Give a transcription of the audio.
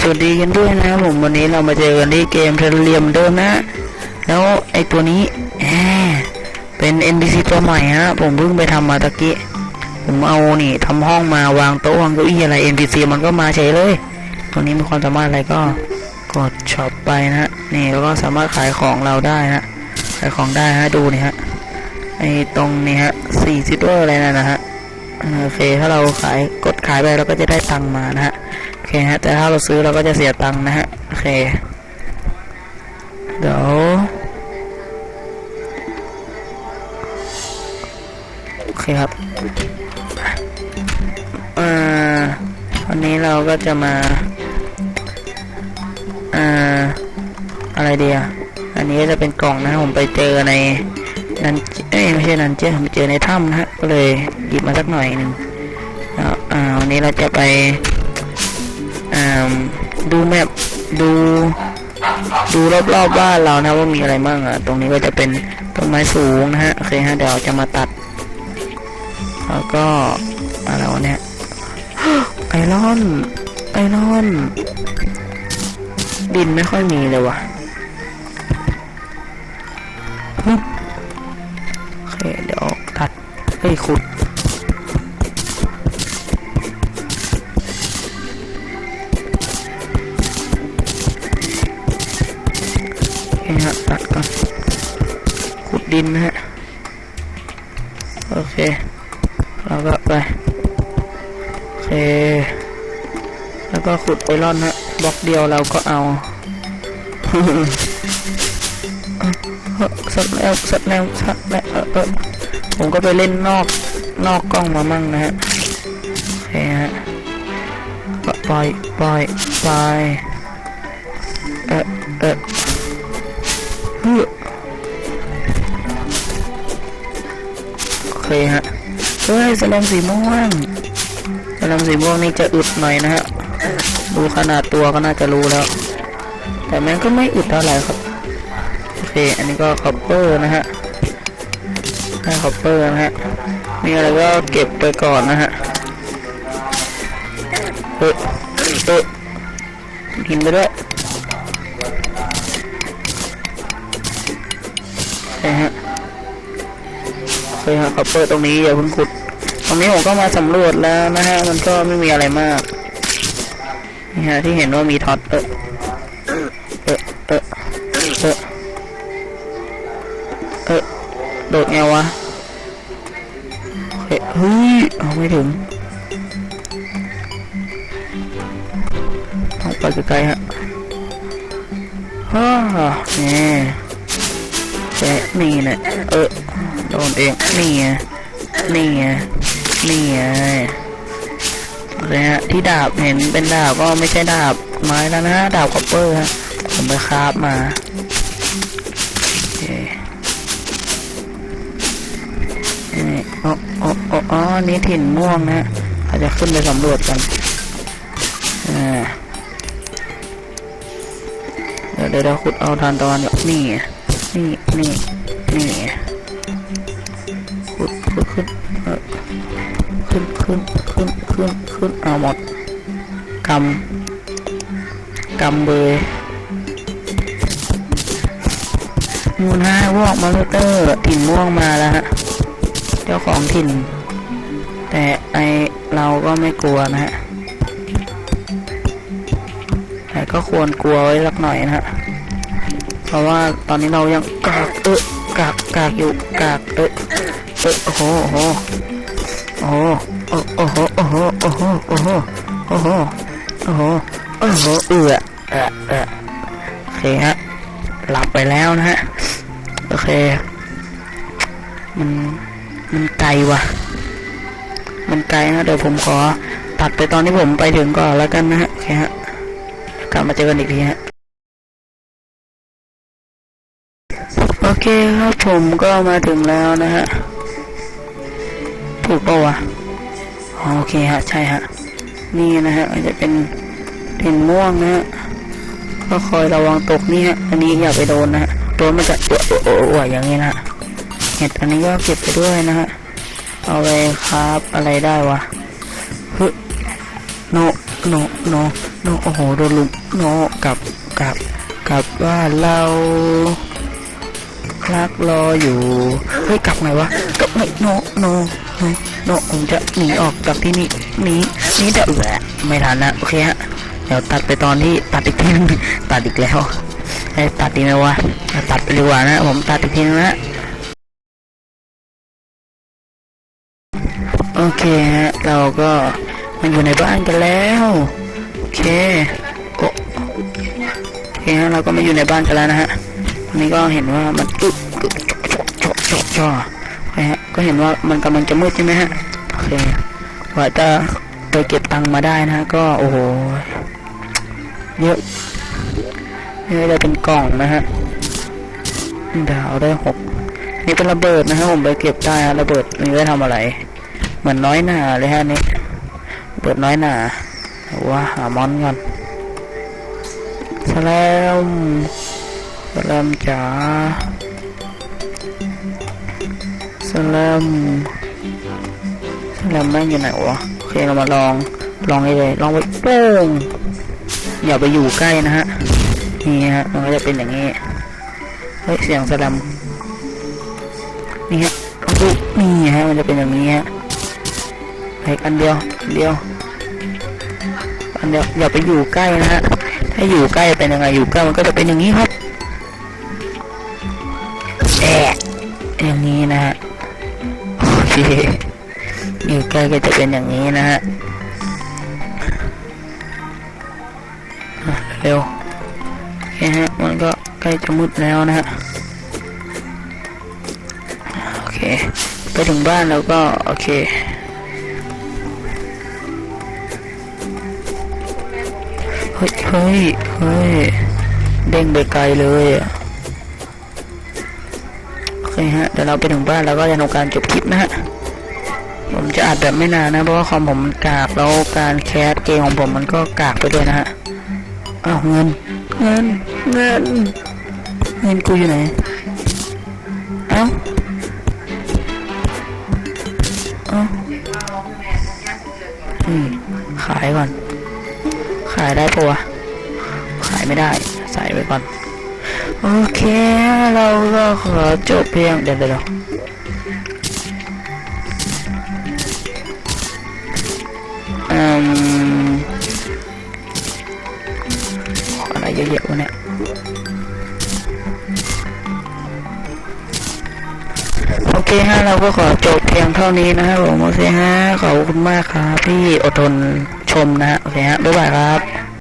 สวัสดีกันด้วยนะผมวันนี้เรามาเจอกันที่เกมเทเรียมเดิมนะ แล้วไอตัวนี้แหมเป็น NPC ตัวใหม่ฮะผมเพิ่งไปทำมาตะกี้ผมเอานี่ทำห้องมาวางโต๊ะวางเก้าอี้อะไร NPC มันก็มาเฉยเลย ตัวนี้มีความสามารถอะไรก็กดช็อปไปนะนี่แล้วก็สามารถขายของเราได้ฮะขายของได้ฮะดูนี่ฮะไอตรงนี้ฮะสี่ซิตเวอร์อะไรนั่นนะฮะเคถ้าเราขายกดขายไปเราก็จะได้ตังมานะฮะ เคฮะ แต่ถ้าเราซื้อเราก็จะเสียตังค์นะฮะ โอเค เดี๋ยวโอเคครับอ่าวันนี้เราก็จะมาอ่าอะไรเดียอันนี้ก็จะเป็นกล่องนะผมไปเจอในนันเอ้ยไม่ใช่นันเจ้ผมเจอในถ้ำนะฮะก็เลยหยิบมาสักหน่อยหนึ่งอ่าวันนี้เราจะไป ดูแมพดู ดูรอบๆบ้านเรานะว่ามีอะไรบ้างอะ ตรงนี้ก็จะเป็นต้นไม้สูงนะฮะ โอเคฮะเดี๋ยวจะมาตัด แล้วก็อะไรวะเนี่ยไอรอน ไอรอน ดินไม่ค่อยมีเลยว่ะโอเคเดี๋ยวตัดเฮ้ยขุด โอเคฮะตัดก่อนขุดดินนะฮะ โอเค เราก็ไป โอเค แล้วก็ขุดไอรอนฮะ บล็อกเดียวเราก็เอาสักแล้วสักแล้วสักแล้วเออเออผมก็ไปเล่นนอกนอกกล้องมามั่งนะฮะโอเคฮะปล่อยปล่อยปล่อยเออเออ เฮ้ยโอเคฮะเฮ้ยสลมสีม่วงสลมสีม่วงนี่จะอึดหน่อยนะฮะดูขนาดตัวก็น่าจะรู้แล้ว แต่มันก็ไม่อึดเท่าไหร่ครับโอเค อันนี้ก็คอปเปอร์นะฮะได้คอปเปอร์นะฮะมีอะไรก็เก็บไปก่อนนะฮะเออเออกินไปด้วย โอเคฮะโอเคฮะคอปเปอร์ตรงนี้อย่าเพิ่งขุด ตรงนี้ผมก็มาสำรวจแล้วนะฮะ มันก็ไม่มีอะไรมาก นี่ฮะที่เห็นว่ามีท็อตเออเออเออเออเออโดดไงวะเฮ้ยเฮ้ยเอาไม่ถึงต้องไปไกลๆฮะฮ่านี่ย แกนี่เนี่ยเออโดนเองนี่ไงนี่ไงนี่ไงเลยฮะที่ดาบเห็นเป็นดาบก็ไม่ใช่ดาบไม้แล้วนะดาบคอปเปอร์ฮะผมไปคราฟมาโอเคนี่อ๋ออ๋ออ๋ออ๋อนี่ถิ่นม่วงนะฮะเราจะขึ้นไปสำรวจกันอ่าเดี๋ยวเดี๋ยวเดี๋ยวขุดเอาทานตะวันก่อนนี่ นี่นี่นี่ขุดขุดขึ้นเออขึ้นขึ้นขึ้นขึ้นขึ้นเอาหมดกำกำเบยมูลห้าวอกมาเลเตอร์ถิ่นม่วงมาแล้วฮะเจ้าของถิ่น แต่ไอเราก็ไม่กลัวนะฮะแต่ก็ควรกลัวไว้สักหน่อยนะฮะ เพราะว่าตอนนี้เรายังกากเออกากกากอยู่กากเออเออโอ้โหโอ้โหโอ้โหโอ้โหโอ้โหโอ้โหโอ้โหโอ้โหโอ้โหโอ้โหเอือเออเออโอเคฮะหลับไปแล้วนะฮะโอเค มันมันไกลว่ะ มันไกลนะเดี๋ยวผมขอตัดไปตอนที่ผมไปถึงก่อนแล้วกันนะฮะโอเคฮะกลับมาเจอกันอีกทีฮะ เคครับผมก็มาถึงแล้วนะฮะถูกปะวะโอเคฮะ ใช่ฮะ นี่นะฮะจะเป็นเห็นม่วงนะฮะ ก็คอยระวังตกนี่ฮะ อันนี้อย่าไปโดนนะฮะ โดนมันจะเออเออเอออย่างนี้นะฮะ เห็ดอันนี้ก็เก็บไปด้วยนะฮะ เอาไปครับอะไรได้วะเฮ้ยโน โน โน โน โอ้โห โดนลุมโนกับกับกับว่าเรา รักรออยู่เฮ้ยกลับไงวะกลับไงโนโนโนโนผมจะหนีออกจากที่นี่หนีหนีแต่แหวะไม่ทันนะโอเคฮะเดี๋ยวตัดไปตอนที่ตัดอีกทีนึงตัดอีกแล้วไอ้ตัดดีไหมวะตัดไปดีกว่านะผมตัดอีกทีนึงนะโอเคฮะเราก็มาอยู่ในบ้านกันแล้วโอเคโอเคฮะเราก็มาอยู่ในบ้านกันแล้วนะฮะ นี้ก็เห็นว่ามันอึ๊กอึ๊กจ่อจ่อจ่อจ่อโอเคฮะก็เห็นว่ามันกำลังจะมืดใช่ไหมฮะโอเคกว่าจะไปเก็บตังค์มาได้นะฮะก็โอ้โหเยอะเยอะเลยเป็นกล่องนะฮะดาวได้หกนี่เป็นระเบิดนะฮะผมไปเก็บได้ฮะระเบิดนี่ไว้ทำอะไร เหมือนน้อยหนาเลยฮะนี่เปิดน้อยหนาเอาว่าหามอนก่อนแลม สแลมจ๋าสแลมสแลมแม่งอยู่ไหนวะโอเคเรามาลองลองให้เลยลองไปโป้งอย่าไปอยู่ใกล้นะฮะนี่ฮะมันก็จะเป็นอย่างนี้เฮ้ยเสียงสแลมนี่ฮะเอาดูนี่ฮะมันจะเป็นอย่างนี้ฮะเล็กอันเดียวเดียวอันเดียวอย่าไปอยู่ใกล้นะฮะถ้าอยู่ใกล้เป็นยังไงอยู่ใกล้มันก็จะเป็นอย่างนี้ครับ แอะอย่างนี้นะฮะโอเคอยู่ใกล้ก็จะเป็นอย่างนี้นะฮะเร็วโอเคฮะมันก็ใกล้จะมืดแล้วนะฮะโอเค ไปถึงบ้านแล้วก็ โอเคเฮ้ยเฮ้ยเฮ้ยเด้งไปไกลเลยอะ เคฮะเดี๋ยวเราไปถึงบ้านแล้วก็จะทำการจบคลิปนะฮะผมจะอัดแบบไม่นานนะเพราะว่าคอมผมมันกากแล้วการแคสเกมของผมมันก็กากไปด้วยนะฮะอ้าวเงินเงินเงินเงินกูอยู่ไหนเอ้าเอ้าอืมขายก่อน ขายได้ปะวะขายไม่ได้ ใส่ไว้ก่อน โอเค เราก็ขอจบเพียงเดี๋ยวเดี๋ยวอืมอะไรเยอะๆวะเนี่ยโอเคฮะเราก็ขอจบเพียงเท่านี้นะครับผมโอเคฮะขอบคุณมากครับที่อดทนชมนะฮะโอเคฮะบ๊ายบายครับ